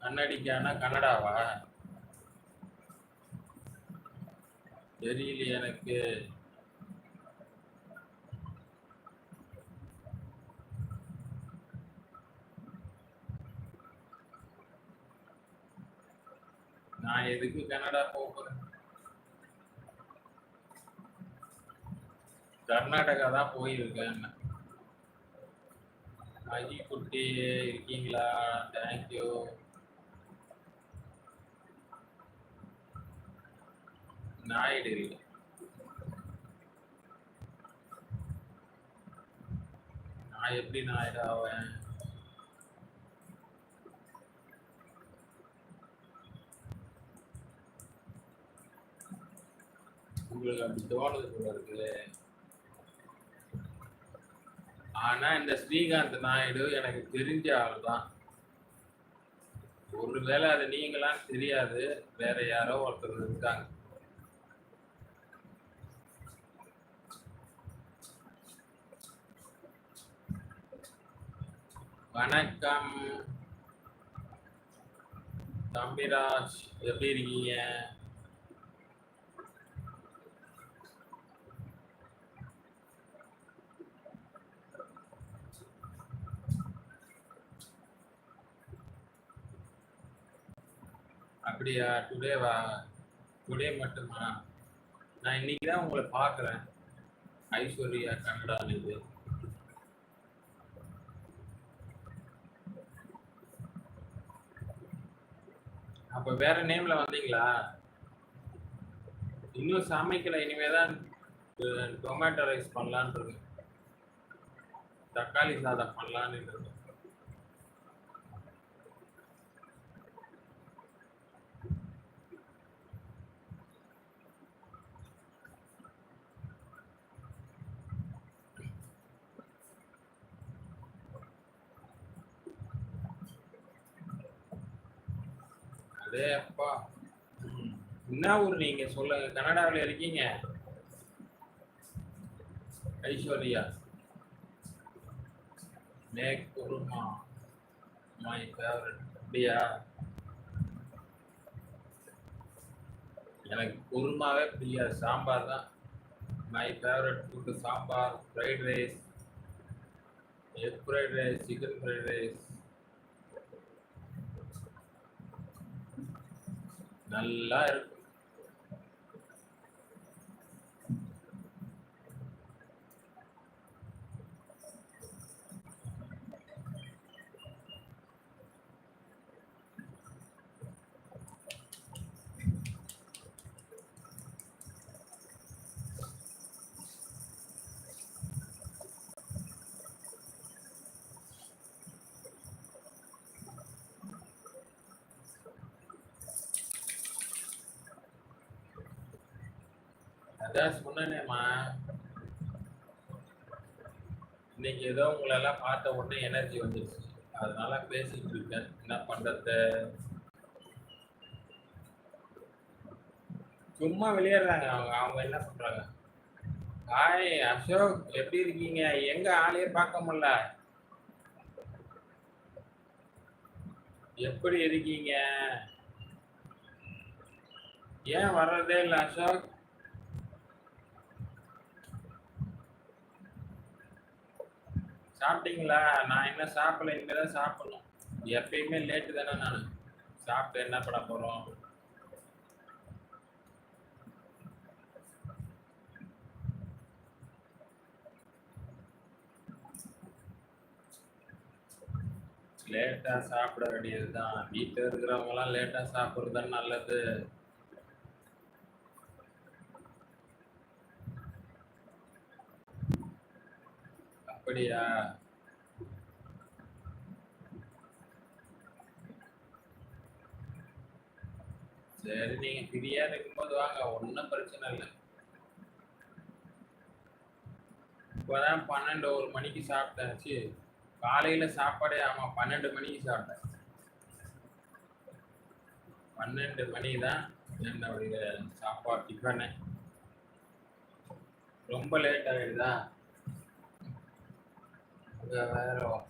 கண்ணடிக்கானா கன்னடாவா தெரியல எனக்கு. நான் எதுக்கு கனடா போகிறேன் கர்நாடகா தான் போயிருக்கேன். அஜி குட்டி இருக்கீங்களா தேங்க்யூ நாயுடு நான் எப்படி நாயுடு ஆவேன்? உங்களுக்கு அப்படி தோணுது போல இருக்கு. ஆனா இந்த ஸ்ரீகாந்த் நாயுடு எனக்கு தெரிஞ்ச ஆள் தான் ஒருவேளை அது நீங்களாம் தெரியாது. வேற யாரோ ஒருத்தர் இருக்காங்க. வணக்கம். தம்பிராஜ் எப்படி இருக்கீங்க? அப்படியா? டுடே வா? டுடே மட்டுமா? நான் இன்னைக்கு தான் உங்களை பார்க்குறேன். ஐஸ்வர்யா கன்னடான்னு அப்போ வேற நேம்ல வந்தீங்களா? இன்னும் சமைக்கல இனிமே தான் டொமேட்டோ ரைஸ் பண்ணலான்னு இருக்கு தக்காளி சாதம் பண்ணலான்னு இருக்கு அடே அப்பா. என்ன ஊர் நீங்க? சொல்லுங்க. கனடாவில் இருக்கீங்க. ஐஸ்வர்யா. மேக் குருமா மை ஃபேவரட் அப்படியா? எனக்கு குருமாவே பிரியா சாம்பார் தான் my favourite food sambar fried rice egg fried rice chicken fried rice நல்லா இருக்கும் அதான் சொன்னேனேம்மா இன்னைக்கு ஏதோ உங்களெல்லாம் பார்த்த உடனே எனர்ஜி வந்துருச்சு. அதனால பேசிட்டு இருக்கேன். என்ன பண்றது? சும்மா விளையாடுறாங்க. அவங்க அவங்க என்ன பண்றாங்க ஹாய் அசோக் எப்படி இருக்கீங்க? எங்க ஆளையே பார்க்க முடியல. எப்படி இருக்கீங்க? ஏன் வர்றதே இல்லை அசோக்? சாப்பிட்டீங்களா? நான் இன்னும் சாப்பிடல. இனிமேல் தான் சாப்பிடணும். எப்பயுமே லேட்டு தானே நான். சாப்பிட்டு என்ன பண்ண போகிறோம் லேட்டாக சாப்பிட வேண்டியது தான் வீட்டில் இருக்கிறவங்களாம் லேட்டாக சாப்பிட்றது தான் நல்லது. அப்படியா? சரி நீங்க ஃப்ரீயா இருக்கும்போது வாங்க ஒன்றும் பிரச்சனை இல்லை. இப்போதான் பன்னெண்டு ஒரு மணிக்கு சாப்பிட்டாச்சு. காலையில சாப்பாடே ஆமா பன்னெண்டு மணிக்கு சாப்பிட்டேன். பன்னெண்டு மணி தான் என்னுடைய சாப்பாடு டிஃபனு ரொம்ப லேட் ஆகிடுதா गया है और